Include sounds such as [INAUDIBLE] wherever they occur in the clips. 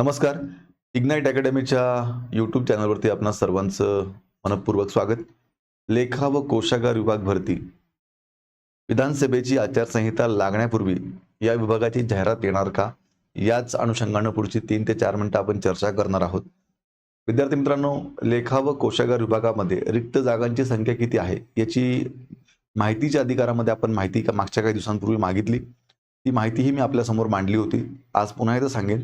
नमस्कार. Ignite अकॅडमीच्या YouTube चॅनलवरती आपणा सर्वांचं मनपूर्वक स्वागत. लेखा व कोशागार विभाग भरती. विधानसभेची आचारसंहिता लागण्यापूर्वी या विभागाची जाहिरात येणार का? याच अनुषंगानं पुढची तीन ते चार मिनटं आपण चर्चा करणार आहोत. विद्यार्थी मित्रांनो लेखा व कोशागार विभागामध्ये रिक्त जागांची संख्या किती आहे? याची माहितीच्या अधिकारामध्ये आपण माहिती का मागच्या काही दिवसांपूर्वी मागितली. ती माहितीही मी आपल्यासमोर मांडली होती. आज पुन्हा एकदा सांगेन.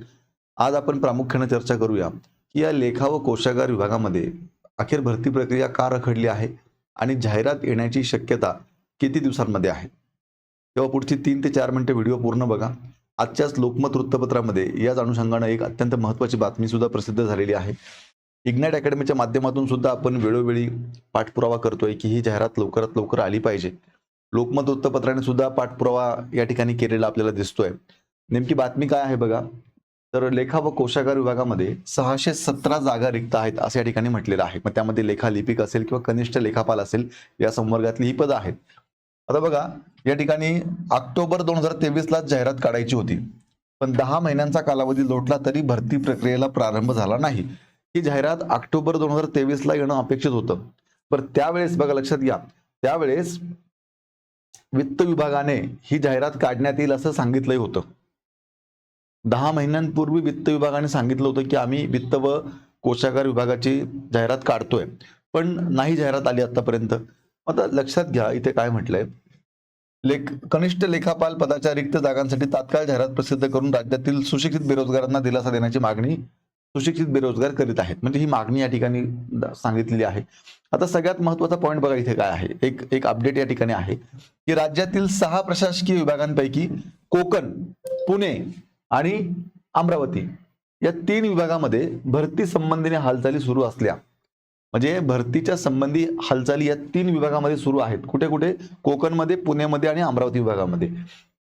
आज आपण प्रामुख्याने चर्चा करूया की या लेखा व कोशागार विभागामध्ये अखेर भरती प्रक्रिया का रखडली आहे आणि जाहिरात येण्याची शक्यता किती दिवसांमध्ये आहे? तेव्हा पुढची तीन ते चार मिनिटं व्हिडिओ पूर्ण बघा. आजच्याच लोकमत वृत्तपत्रामध्ये याच अनुषंगानं एक अत्यंत महत्त्वाची बातमी सुद्धा प्रसिद्ध झालेली आहे. इग्नाईट अकॅडमीच्या माध्यमातून सुद्धा आपण वेळोवेळी पाठपुरावा करतोय की ही जाहिरात लवकरात लवकर आली पाहिजे. लोकमत वृत्तपत्राने सुद्धा पाठपुरावा या ठिकाणी केलेला आपल्याला दिसतोय. नेमकी बातमी काय आहे बघा? तर लेखा व कोशागार विभागामध्ये सहाशे सतरा जागा रिक्त आहेत असं या ठिकाणी म्हटलेलं आहे. मग त्यामध्ये लेखा लिपिक असेल किंवा कनिष्ठ लेखापाल असेल या संवर्गातली ही पदं आहेत. आता बघा या ठिकाणी ऑक्टोबर दोन हजार तेवीसलाच जाहिरात काढायची होती. पण दहा महिन्यांचा कालावधी लोटला तरी भरती प्रक्रियेला प्रारंभ झाला नाही. ही जाहिरात ऑक्टोबर दोन हजार तेवीसला येणं अपेक्षित होतं. पण त्यावेळेस बघा लक्षात घ्या त्यावेळेस वित्त विभागाने ही जाहिरात काढण्यात येईल असं सांगितलंही होतं. दहा महिन्यांपूर्वी वित्त विभागाने सांगितलं होतं की आम्ही वित्त व कोशागार विभागाची जाहिरात काढतोय पण नाही जाहिरात आली आतापर्यंत. आता लक्षात घ्या इथे काय म्हटलंय. लेख कनिष्ठ लेखापाल पदाच्या रिक्त जागांसाठी तात्काळ जाहिरात प्रसिद्ध करून राज्यातील सुशिक्षित बेरोजगारांना दिलासा देण्याची मागणी सुशिक्षित बेरोजगार करीत आहेत. म्हणजे ही मागणी या ठिकाणी सांगितलेली आहे. आता सगळ्यात महत्त्वाचा पॉईंट बघा इथे काय आहे. एक एक अपडेट या ठिकाणी आहे की राज्यातील सहा प्रशासकीय विभागांपैकी कोकण पुणे आणि अमरावती या तीन विभागामध्ये भरती संबंधीने हालचाली सुरू असल्या म्हणजे भरतीच्या संबंधी हालचाली या तीन विभागामध्ये सुरू आहेत. कुठे कुठे? कोकणमध्ये पुण्यामध्ये आणि अमरावती विभागामध्ये.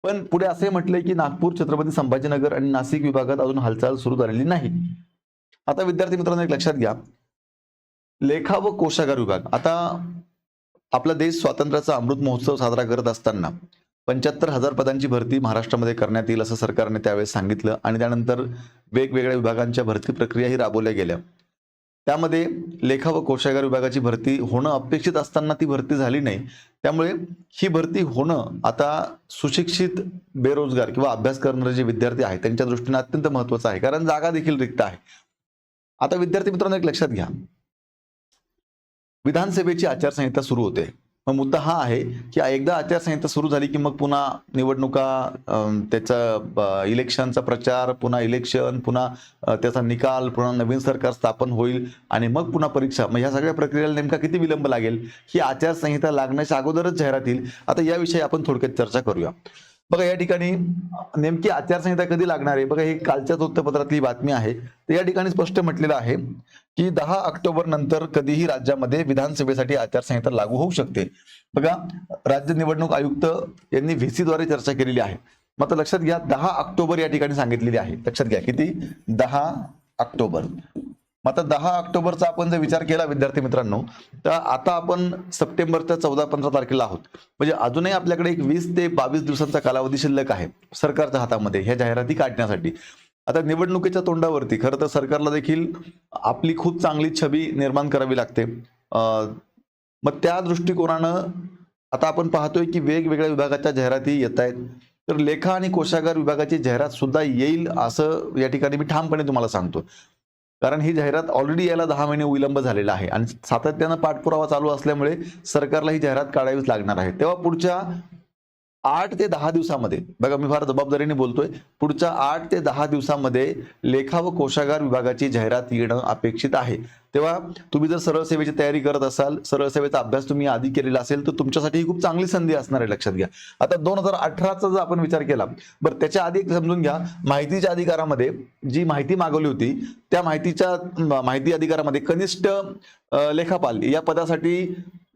पण पुढे असे म्हटले की नागपूर छत्रपती संभाजीनगर आणि नाशिक विभागात अजून हालचाल सुरू झालेली नाही. आता विद्यार्थी मित्रांनो एक लक्षात घ्या. लेखा व कोशागार विभाग. आता आपला देश स्वातंत्र्याचा अमृत महोत्सव साजरा करत असताना पंच्याहत्तर हजार पदांची भरती महाराष्ट्रामध्ये करण्यात येईल असं सरकारने त्यावेळेस सांगितलं आणि त्यानंतर वेगवेगळ्या विभागांच्या भरती प्रक्रियाही राबवल्या गेल्या. त्यामध्ये लेखा व कोशागार विभागाची भरती होणं अपेक्षित असताना ती भरती झाली नाही. त्यामुळे ही भरती होणं आता सुशिक्षित बेरोजगार किंवा अभ्यास करणारे जे विद्यार्थी आहेत त्यांच्या दृष्टीने अत्यंत महत्वाचं आहे. कारण जागा देखील रिक्त आहे. आता विद्यार्थी मित्रांनो एक लक्षात घ्या. विधानसभेची आचारसंहिता सुरू होते. मग मुद्दा हा आहे की एकदा आचारसंहिता सुरू झाली की मग पुन्हा निवडणुका त्याचा इलेक्शनचा प्रचार पुन्हा इलेक्शन पुन्हा त्याचा निकाल पुन्हा नवीन सरकार स्थापन होईल आणि मग पुन्हा परीक्षा. मग ह्या सगळ्या प्रक्रियेला नेमका किती विलंब लागेल? ही आचारसंहिता लागण्याच्या अगोदरच जाहिरात येईल. आता याविषयी आपण थोडक्यात चर्चा करूया. बघा या ठिकाणी नेमकी आचारसंहिता कधी लागणार आहे? बघा ही कालच्याच वृत्तपत्रातली बातमी आहे. तर या ठिकाणी स्पष्ट म्हटलेलं आहे की दहा ऑक्टोबर नंतर कधीही राज्यामध्ये विधानसभेसाठी आचारसंहिता लागू होऊ शकते. बघा राज्य निवडणूक आयुक्त यांनी व्हीसी द्वारे चर्चा केलेली आहे. मग लक्षात घ्या दहा ऑक्टोबर या ठिकाणी सांगितलेली आहे. लक्षात घ्या किती? दहा ऑक्टोबर. मग आता दहा ऑक्टोबरचा आपण जर विचार केला विद्यार्थी मित्रांनो तर आता आपण सप्टेंबरच्या चौदा पंधरा तारखेला आहोत. म्हणजे अजूनही आपल्याकडे एक वीस ते बावीस दिवसांचा कालावधी शिल्लक आहे सरकारच्या हातामध्ये ह्या जाहिराती काढण्यासाठी. आता निवडणुकीच्या तोंडावरती खरं तर सरकारला देखील आपली खूप चांगली छबी निर्माण करावी लागते. मग त्या दृष्टिकोनानं आता आपण पाहतोय की वेगवेगळ्या विभागाच्या जाहिराती येत आहेत. तर लेखा आणि कोशागार विभागाची जाहिरात सुद्धा येईल असं या ठिकाणी मी ठामपणे तुम्हाला सांगतो कारण ही जाहिरात ऑलरेडी यायला दहा महिने विलंब झालेला आहे. आणि सातत्यानं पाठपुरावा चालू असल्यामुळे सरकारला ही जाहिरात काढावीच लागणार आहे. तेव्हा पुढच्या आठ ते दहा दिवसामध्ये बघा मी फार जबाबदारीने बोलतोय पुढच्या आठ ते दहा दिवसामध्ये लेखा व कोशागार विभागाची जाहिरात येणं अपेक्षित आहे. तेव्हा तुम्ही जर सरळ सेवेची तयारी करत असाल सरळ सेवेचा अभ्यास तुम्ही आधी केलेला असेल तर तुमच्यासाठी ही खूप चांगली संधी असणार आहे लक्षात घ्या. आता दोन हजार अठराचा जर आपण विचार केला बरं त्याच्या आधी एक समजून घ्या माहितीच्या अधिकारामध्ये जी माहिती मागवली होती त्या माहितीच्या माहिती अधिकारामध्ये कनिष्ठ लेखापाल या पदासाठी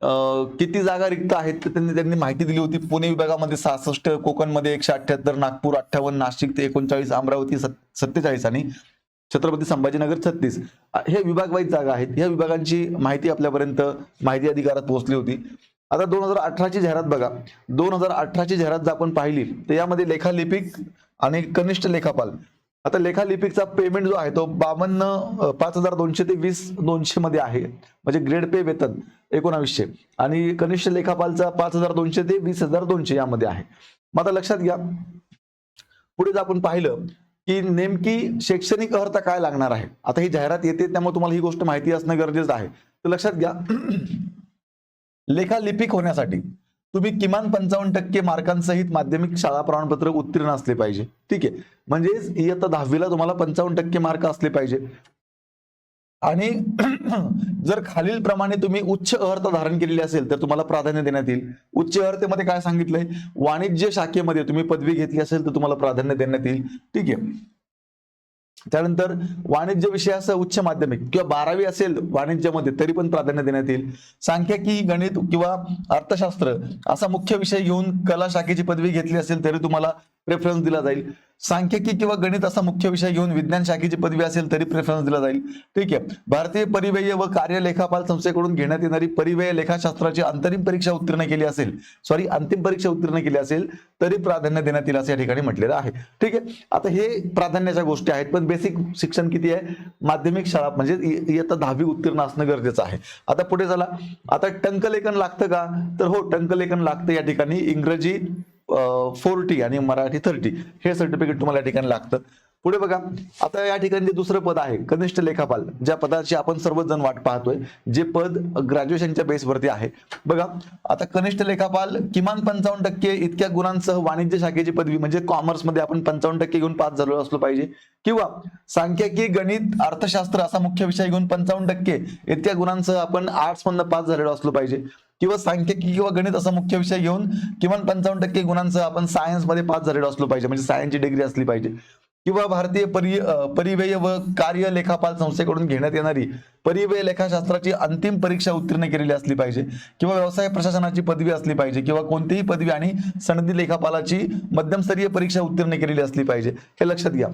किती जागा रिक्त आहेत तर त्यांनी त्यांनी माहिती दिली होती. पुणे विभागामध्ये सहासष्ट कोकणमध्ये एकशे अठ्ठ्याहत्तर नागपूर अठ्ठावन्न नाशिक ते एकोणचाळीस अमरावती सत्तेचाळीस आणि छत्रपती संभाजीनगर छत्तीस. हे विभागवाईज जागा आहेत. ह्या विभागांची माहिती आपल्यापर्यंत माहिती अधिकारात पोहोचली होती. आता दोन हजार अठराची जाहिरात बघा. दोन हजार अठराची जाहिरात जर आपण पाहिली तर यामध्ये लेखालिपिक आणि कनिष्ठ लेखापाल आता लेखालिपिकचा पेमेंट जो आहे तो बावन्न पाच हजार दोनशे ते वीस दोनशे मध्ये आहे. म्हणजे ग्रेड पे वेतन एकोणावीसशे. आणि कनिष्ठ लेखापालचा पाच हजार दोनशे ते वीस हजार दोनशे यामध्ये आहे. मग आता लक्षात घ्या. पुढे आपण पाहिलं की नेमकी शैक्षणिक अर्हता काय लागणार आहे? आता ही जाहिरात येते त्यामुळे तुम्हाला ही गोष्ट माहिती असणं गरजेचं आहे. तर लक्षात घ्या. [CLEARS THROAT] लेखालिपिक होण्यासाठी तुम्ही किमान पंचावन्न टक्के मार्कांसहित माध्यमिक शाळा प्रमाणपत्र उत्तीर्ण असले पाहिजे. ठीक आहे. म्हणजेच इयत्ता दहावीला तुम्हाला पंचावन्न टक्के मार्क असले पाहिजे. आणि [CLEARS THROAT] जर खालील प्रमाणे तुम्ही उच्च अर्थ धारण केलेली असेल तर तुम्हाला प्राधान्य देण्यात येईल. उच्च अर्थेमध्ये काय सांगितलंय? वाणिज्य शाखेमध्ये तुम्ही पदवी घेतली असेल तर तुम्हाला प्राधान्य देण्यात येईल. ठीक आहे. त्यानंतर वाणिज्य विषयासह उच्च माध्यमिक किंवा बारावी असेल वाणिज्यामध्ये तरी पण प्राधान्य देण्यात येईल. सांख्यिकी गणित किंवा अर्थशास्त्र असा मुख्य विषय घेऊन कला शाखेची पदवी घेतली असेल तरी तुम्हाला प्रेफरन्स दिला जाईल. सांख्यिकी किंवा गणित असा मुख्य विषय घेऊन विज्ञान शाखेची पदवी असेल तरी प्रेफरन्स दिला जाईल. ठीक आहे. भारतीय परिव्यय व कार्य लेखापाल संस्थेकडून घेण्यात येणारी परिव्यय लेखाशास्त्राची अंतरिम परीक्षा उत्तीर्ण केली असेल सॉरी अंतिम परीक्षा उत्तीर्ण केली असेल तरी प्राधान्य देण्यात येईल असं या ठिकाणी म्हटलेलं आहे. ठीक आहे. आता हे प्राधान्याच्या गोष्टी आहेत पण बेसिक शिक्षण किती आहे? माध्यमिक शाळा म्हणजे इयत्ता दहावी उत्तीर्ण असणं गरजेचं आहे. आता पुढे झाला आता टंकलेखन लागतं का? तर हो टंकलेखन लागतं या ठिकाणी. इंग्रजी फोर्टी आणि मराठी थर्टी. हे सर्टिफिकेट तुम्हाला या ठिकाणी लागतं. पुढे बघा आता या ठिकाणी जे दुसरं पद आहे कनिष्ठ लेखापाल. ज्या पदाची आपण सर्वजण वाट पाहतोय जे पद ग्रॅज्युएशनच्या बेसवरती आहे. बघा आता कनिष्ठ लेखापाल किमान पंचावन्न टक्के इतक्या गुणांसह वाणिज्य शाखेची पदवी म्हणजे कॉमर्समध्ये आपण पंचावन्न टक्के घेऊन पास झालो असलो पाहिजे. किंवा सांख्यिकी गणित अर्थशास्त्र असा मुख्य विषय घेऊन पंचावन्न टक्के इतक्या गुणांसह आपण आर्ट्स मधनं पास झालेलो असलो पाहिजे. किंवा सांख्यिकी किंवा गणित असा मुख्य विषय घेऊन किमान पंचावन्न टक्के गुणांसह आपण सायन्समध्ये पास झालेलो असलो पाहिजे. म्हणजे सायन्सची डिग्री असली पाहिजे. किंवा भारतीय परि परिव्यय व कार्य लेखापाल संस्थेकडून घेण्यात येणारी परिव्यय लेखाशास्त्राची अंतिम परीक्षा उत्तीर्ण केलेली असली पाहिजे. किंवा व्यवसाय प्रशासनाची पदवी असली पाहिजे. किंवा कोणतीही पदवी आणि सनदी लेखापालाची मध्यमस्तरीय परीक्षा उत्तीर्ण केलेली असली पाहिजे. हे लक्षात घ्या.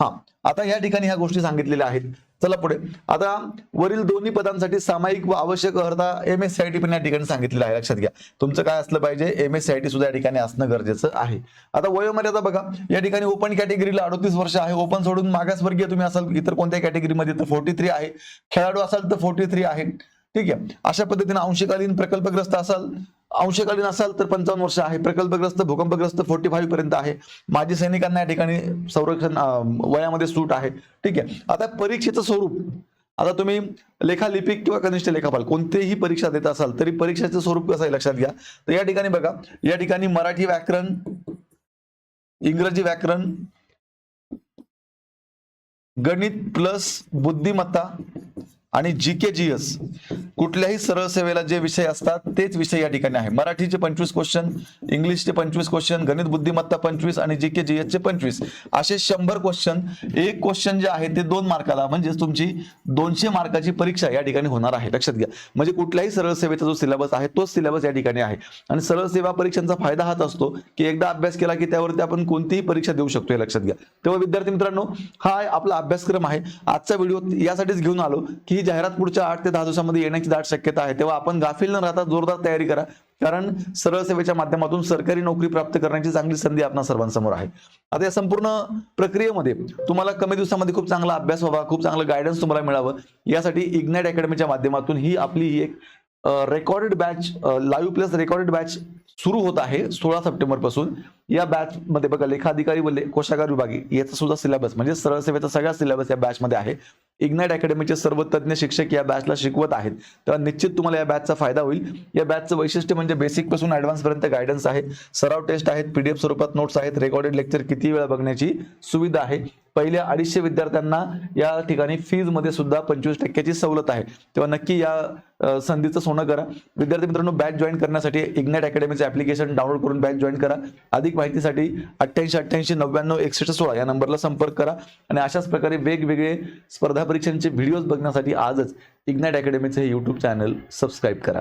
हा. आता या ठिकाणी ह्या गोष्टी सांगितलेल्या आहेत. चला पुढे. आता वरील दोन्ही पदांसाठी सामायिक व आवश्यक अर्धा M S C I T पण या ठिकाणी सांगितलेलं आहे. लक्षात घ्या. तुमचं काय असलं पाहिजे? M S C I T सुद्धा या ठिकाणी असणं गरजेचं आहे. आता वयोमर्यादा बघा. या ठिकाणी ओपन कॅटेगरीला अडतीस वर्ष आहे. ओपन सोडून मागासवर्गीय तुम्ही असाल इतर कोणत्या कॅटेगरीमध्ये तर फोर्टी थ्री आहे. खेळाडू असाल तर फोर्टी थ्री आहे. ठीक आहे. अशा पद्धतीने अंशकालीन प्रकल्पग्रस्त असाल अंशकालीन असाल तर पंचावन्न वर्ष आहे. प्रकल्पग्रस्त भूकंपग्रस्त फोर्टी फाईव्ह पर्यंत आहे. माजी सैनिकांना या ठिकाणी संरक्षण वयामध्ये सूट आहे. ठीक आहे. आता परीक्षेचं स्वरूप. आता तुम्ही लेखालिपिक किंवा कनिष्ठ लेखापाल कोणतेही परीक्षा देत असाल तरी परीक्षेचं स्वरूप कसं आहे लक्षात घ्या. तर या ठिकाणी बघा. या ठिकाणी मराठी व्याकरण इंग्रजी व्याकरण गणित प्लस बुद्धिमत्ता आणि जी के जी एस कुठल्याही सरळ सेवेला जे विषय असतात तेच विषय या ठिकाणी आहे. मराठीचे पंचवीस क्वेश्चन इंग्लिशचे पंचवीस क्वेश्चन गणित बुद्धिमत्ता पंचवीस आणि जी के जी एसचे पंचवीस. असे शंभर क्वेश्चन एक क्वेश्चन जे आहे ते दोन मार्काला म्हणजे तुमची दोनशे मार्काची परीक्षा या ठिकाणी होणार आहे. लक्षात घ्या. म्हणजे कुठल्याही सरळ सेवेचा जो सिलेबस आहे तोच सिलेबस या ठिकाणी आहे. आणि सरळ सेवा परीक्षांचा फायदा हाच असतो की एकदा अभ्यास केला की त्यावरती आपण कोणतीही परीक्षा देऊ शकतो हे लक्षात घ्या. तेव्हा विद्यार्थी मित्रांनो हा आपला अभ्यासक्रम आहे. आजचा व्हिडिओ यासाठीच घेऊन आलो की ही जाहिरात पुढच्या आठ ते दहा दिवसामध्ये येण्याची दाट शक्यता आहे. तेव्हा आपण गाफील न राहता जोरदार तयारी करा. कारण सरळ सेवेच्या माध्यमातून सरकारी नोकरी प्राप्त करण्याची चांगली संधी आपल्या सर्वांसमोर आहे. आता या संपूर्ण प्रक्रियेमध्ये तुम्हाला कमी दिवसामध्ये खूप चांगला अभ्यास व्हावा खूप चांगलं गायडन्स तुम्हाला मिळावं. यासाठी इग्नाइट अकॅडमीच्या माध्यमातून ही आपली ही एक recorded batch live plus recorded batch सुरू होत आहे सोळा सप्टेंबरपासून या बॅचमध्ये बघा लेखाधिकारी व ले- कोशागार विभागी याचा सुद्धा सिलेबस म्हणजे सरळ सेवेचा सगळा सिलेबस या बॅचमध्ये आहे. इग्नाइट अकॅडमीचे सर्व तज्ज्ञ शिक्षक या बॅचला शिकवत आहेत. तेव्हा निश्चित तुम्हाला या बॅचचा फायदा होईल. या बॅचचं वैशिष्ट्य म्हणजे बेसिकपासून ऍडव्हान्स पर्यंत गायडन्स आहे. सराव टेस्ट आहेत पीडीएफ स्वरूपात नोट्स आहेत रेकॉर्डेड लेक्चर किती वेळा बघण्याची सुविधा आहे. पहिल्या अडीचशे विद्यार्थ्यांना या ठिकाणी फीजमध्ये सुद्धा पंचवीस टक्क्याची सवलत आहे. तेव्हा नक्की या संधीचं सोनं करा. विद्यार्थी मित्रांनो बॅच जॉईन करण्यासाठी इग्नाइट अकॅडमीचं ऍप्लिकेशन डाउनलोड करून बॅच जॉईन करा. अधिक माहितीसाठी अठ्ठ्याऐंशी अठ्ठ्याऐंशी नव्याण्णव एकसष्ट सोळा या नंबरला संपर्क करा. आणि अशाच प्रकारे वेगवेगळे स्पर्धा परीक्षांचे व्हिडिओज बघण्यासाठी आजच इग्नाइट अकॅडमीचं हे यूट्यूब चॅनल सबस्क्राईब करा.